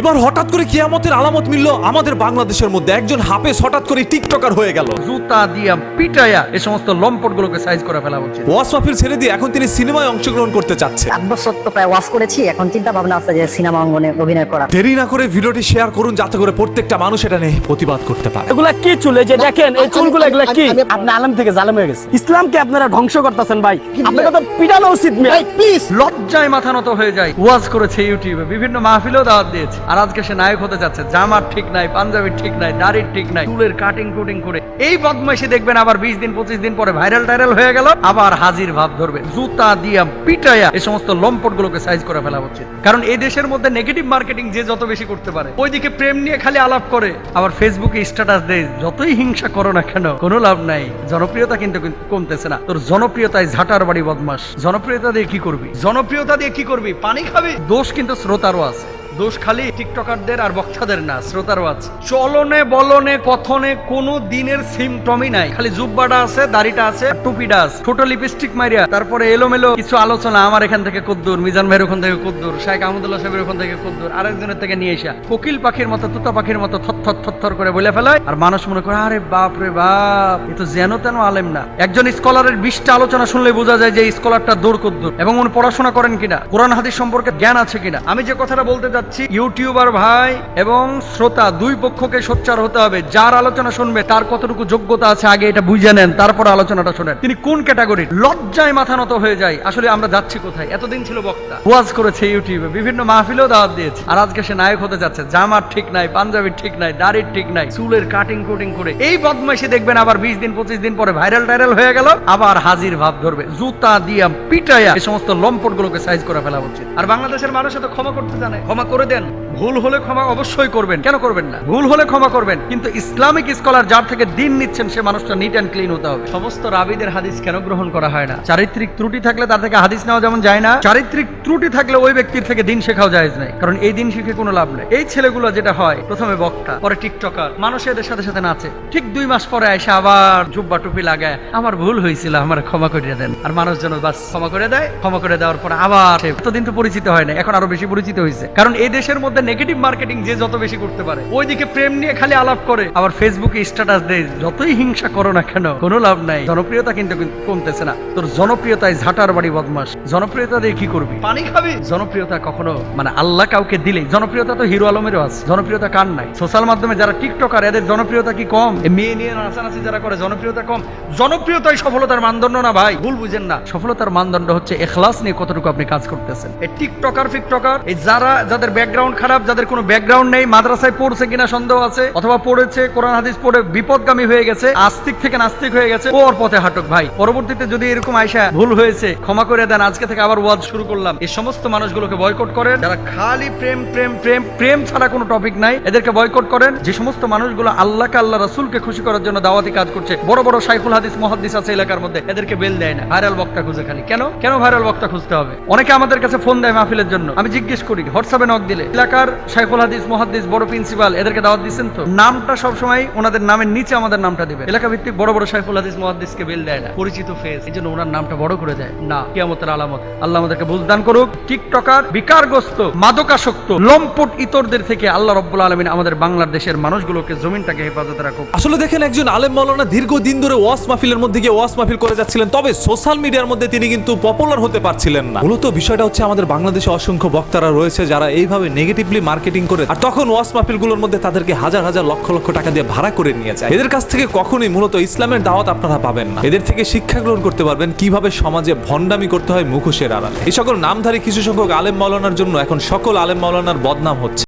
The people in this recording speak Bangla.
এবার হঠাৎ করে কিয়ামতের আলামত মিলল আমাদের বাংলাদেশের মধ্যে। একজন হাফেজ হঠাৎ করে টিকটকার হয়ে গেল। জুতা দিয়া পিটায়া এই সমস্ত লম্পট গুলোকে সাইজ করে ফেলা উচিত ওয়াস মাহফিল ছেড়ে দিয়ে এখন তিনি সিনেমায় অংশগ্রহণ করতে চাচ্ছে আট বছর তো প্রায় ওয়াশ করেছি এখন চিন্তা ভাবনা আছে যে সিনেমা অঙ্গনে অভিনয় করা। দেরি না করে ভিডিওটি শেয়ার করুন যাতে করে প্রত্যেকটা মানুষ এটা নিয়ে প্রতিবাদ করতে পারে। এগুলা কি চুল? এই যে দেখেন এই চুলগুলো এগুলা কি? আপনি আলম থেকে জালেম হয়ে গেছে ইসলামকে আপনারা ধ্বংস করতেছেন ভাই। আপনাকে তো পিটানো উচিত মেয়ে। প্লিজ লজ্জায় মাথা নত হয়ে যায়। ওয়াজ করেছে ইউটিউবে বিভিন্ন মাহফিলেও দাওয়াত দিয়েছে। আর আজকে সে নায়ক হতে যাচ্ছে। জামার ঠিক নাই, পাঞ্জাবির ঠিক নাই, দাড়ির ঠিক নাই, চুলের কাটিং কুটিং করে। এই বদমাইশি দেখবেন আবার বিশ দিন, পঁচিশ দিন পরে ভাইরাল টাইরাল হয়ে গেল, আবার হাজির ভাব ধরবে। জুতা দিয়া পিটায়া এই সমস্ত লম্পট গুলোকে সাইজ করে ফেলা উচিত কারণ এই দেশের মধ্যে নেগেটিভ মার্কেটিং যে যত বেশি করতে পারে, ওইদিকে প্রেম নিয়ে খালি আলাপ করে, আবার ফেসবুকে স্ট্যাটাস দেয়, যতই হিংসা করো না কেন, কোনো লাভ নাই। জনপ্রিয়তা কিন্তু কমতেছে না। তোর জনপ্রিয়তায় ঝাটার বাড়ি বদমাস। জনপ্রিয়তা দিয়ে কি করবি? জনপ্রিয়তা দিয়ে কি করবি? পানি খাবি? দোষ কিন্তু শ্রোতারও আছে। দোষ খালি টিকটকারদের আর বক্তাদের না, শ্রোতারও আছে। চলনে বলনে কথনে কোনো দিনের সিমটমই নাই। খালি জুব্বাটা আছে, দাড়িটা আছে টুপিটা আছে। ছোট লিপস্টিক মারিয়া তারপরে এলোমেলো কিছু আলোচনা আমার এখান থেকে কুদ্দুর, মিজান ভাইয়ের ওখান থেকে কুদ্দুর শাইখ আহমদুল্লাহ সাহেবের ওখান থেকে কুদ্দুর, আরেকজনের থেকে নিয়ে এসা কোকিল পাখির মতো, তুতা পাখির মতো থর থর করে বলে ফেলায়। আর মানুষ মনে করে, আরে বাপ রে বাপ, এ তো যেন তেন আলেম না। একজন স্কলারের বিশটা আলোচনা শুনলে বোঝা যায় যে স্কলারটা দূর কদ্দুর। এবং উনি পড়াশোনা করেন কিনা? কোরআন, হাদিস সম্পর্কে জ্ঞান আছে কিনা? আমি যে কথাটা বলতে যাচ্ছি। ইউটিউবার ভাই এবং শ্রোতা, দুই পক্ষকে সোচ্চার হতে হবে। যার আলোচনা শুনবে, তার কতটুকু যোগ্যতা আছে আগে এটা বুঝে নেন, তারপর আলোচনাটা শোনেন। তিনি কোন ক্যাটাগরির লজ্জায় মাথা নত হয়ে যায়। আসলে আমরা যাচ্ছি কোথায়? এতদিন ছিল বক্তা। ওয়াজ করেছে ইউটিউবে, বিভিন্ন মাহফিলেও দাওয়াত দিয়েছে। আর আজকে সে নায়ক হতে যাচ্ছে। জামার ঠিক নাই, পাঞ্জাবির ঠিক নাই, দাড়ির ঠিক নাই, চুলের কাটিং কুটিং করে। এই বদমাইশি দেখবেন আবার বিশ দিন, পঁচিশ দিন পরে ভাইরাল টাইরাল হয়ে গেল। আবার হাজির ভাব ধরবে। জুতা দিয়া পিটায়া এই সমস্ত লম্পট গুলোকে সাইজ করে ফেলা উচিত। আর বাংলাদেশের মানুষ তো ক্ষমা করতে জানে। ক্ষমা করে দেন। ভুল হলে ক্ষমা অবশ্যই করবেন। কেন করবেন না? ভুল হলে ক্ষমা করবেন। কিন্তু ইসলামিক স্কলার যার থেকে দিন নিচ্ছেন, সে মানুষটা নিট অ্যান্ড ক্লিন হতে হবে। সমস্ত রাবিদের হাদিস কেন গ্রহণ করা হয় না? চারিত্রিক ত্রুটি থাকলে তার থেকে হাদিস নেওয়া যেমন যায় না, চারিত্রিক ত্রুটি থাকলে ওই ব্যক্তির থেকে দিন শেখাও যায় নাই। কারণ এই দিন শিখে কোনো লাভ নেই। এই ছেলেগুলো যেটা হয়, প্রথমে বক্তা, পরে টিকটকার, মানুষ এদের সাথে সাথে নাচে। ঠিক দুই মাস পরে এসে আবার জুব্বা টুপি লাগায়, আমার ভুল হয়েছিল, আমার ক্ষমা করে দেন। আর মানুষ যেন বাস ক্ষমা করে দেয়, ক্ষমা করে দেওয়ার পরে আবার এতদিন তো পরিচিত হয় না এখন আরও বেশি পরিচিত হয়েছে। কারণ এই দেশের মধ্যে নেগেটিভ মার্কেটিং যে যত বেশি করতে পারে। ওইদিকে প্রেম নিয়ে খালি আলাপ করে। আবার ফেসবুকে স্ট্যাটাস দেয় যতই হিংসা করো না কেন কোনো লাভ নাই। জনপ্রিয়তা কিন্তু কমতেছে না। তোর জনপ্রিয়তায় ঝাঁটার বাড়ি বদমাস। জনপ্রিয়তা দিয়ে কি করবি? পানি খাবি? জনপ্রিয়তা কখনো মানে আল্লাহ কাউকে দিলে। জনপ্রিয়তা তো হিরো আলমেরও আছে। জনপ্রিয়তা কার নাই? সোশ্যাল মাধ্যমে যারা টিকটকার এদের জনপ্রিয়তা কি কম? মেয়ে নিয়ে নাচানাচি যারা করে জনপ্রিয়তা কম। জনপ্রিয়তাই সফলতার মানদণ্ড না ভাই? ভুল বুঝেন না। সফলতার মানদণ্ড হচ্ছে এখলাস নিয়ে কতটুকু আপনি কাজ করতেছেন। এই টিকটকার ফিকটকার এই যারা যাদের ব্যাকগ্রাউন্ড খারাপ যাদের কোনো ব্যাকগ্রাউন্ড নেই, মাদ্রাসায় পড়ছে কিনা সন্দেহ আছে, অথবা পড়েছে, কোরআন, হাদিস পড়ে বিপদগামী হয়ে গেছে, আস্তিক থেকে নাস্তিক হয়ে গেছে ওর পথে হাঁটুক ভাই। পরবর্তীতে যদি এরকম আয়সা ভুল হয়েছে, ক্ষমা করে দেন, আজকে থেকে আবার ওয়াজ শুরু করলাম। এই সমস্ত মানুষগুলোকে বয়কট করেন। যারা খালি প্রেম প্রেম প্রেম প্রেম ছাড়া কোনো টপিক নাই, এদেরকে বয়কট করেন। যে সমস্ত মানুষগুলো আল্লাহকে আল্লাহ রাসূলকে খুশি করার জন্য দাওয়াতি কাজ করছে, বড় বড় সাইফুল হাদিস মহাদিস আছে এলাকার মধ্যে, এদেরকে বেল দেয় না। ভাইরাল বক্তা খুঁজে খালি। কেন? কেন ভাইরাল বক্তা খুঁজতে হবে? অনেকে আমাদের কাছে ফোন দেয় মাহফিলের জন্য। আমি জিজ্ঞেস করি, হোয়াটসঅ্যাপে নক দিলে, এলাকার সাইফুল হাদিস মহাদিস বড় প্রিন্সিপাল এদেরকে দাওয়াত দিচ্ছেন তো? নামটা সবসময় ওনাদের নামের নিচে আমাদের নামটা দিবে এলাকা ভিত্তিক বড় বড় সাইফুল হাদিস মহাদিসকে বেল দেয় না। পরিচিত ফেস এই জন্য ওনার নামটা বড় করে দেয়। না, কিয়ামতের আলামত। আল্লাহ আমাদেরকে বুঝদান করুক। টিকটকার, বিকারগ্রস্ত, মাদকাসক্ত, লম্পট ইতরদের থেকে আল্লাহ রব্বুল আলমিন আমাদের বাংলাদেশের মানুষগুলোকে জমিনটাকে হেফাজতে রাখুক। আসলে দেখেন একজন আলেম মাওলানা দীর্ঘদিন ধরে ওয়াস মাহফিলের মধ্যে গিয়ে ওয়াস মাহফিল করে যাচ্ছিলেন, তবে সোশ্যাল মিডিয়ার মধ্যে তিনি কিন্তু পপুলার হতে পারছিলেন না। মূলত বিষয়টা হচ্ছে আমাদের বাংলাদেশে অসংখ্য বক্তারা রয়েছে যারা এইভাবে নেগেটিভলি মার্কেটিং করে আর তখন ওয়াস মাহফিলগুলোর মধ্যে তাদেরকে হাজার হাজার লক্ষ লক্ষ টাকা দিয়ে ভাড়া করে নিয়ে যায়। এদের কাছ থেকে কখনোই মূলত ইসলামের দাওয়াত আপনারা পাবেন না। এদের থেকে শিক্ষা গ্রহণ করতে পারবেন কীভাবে সমাজে ভণ্ডামি করতে হয় মুখোশের আড়ালে। এই সকল নামধারী কিছু সংখ্যক আলেম মাওলানার জন্য এখন সকল আলেম মাওলানার বদনাম হচ্ছে।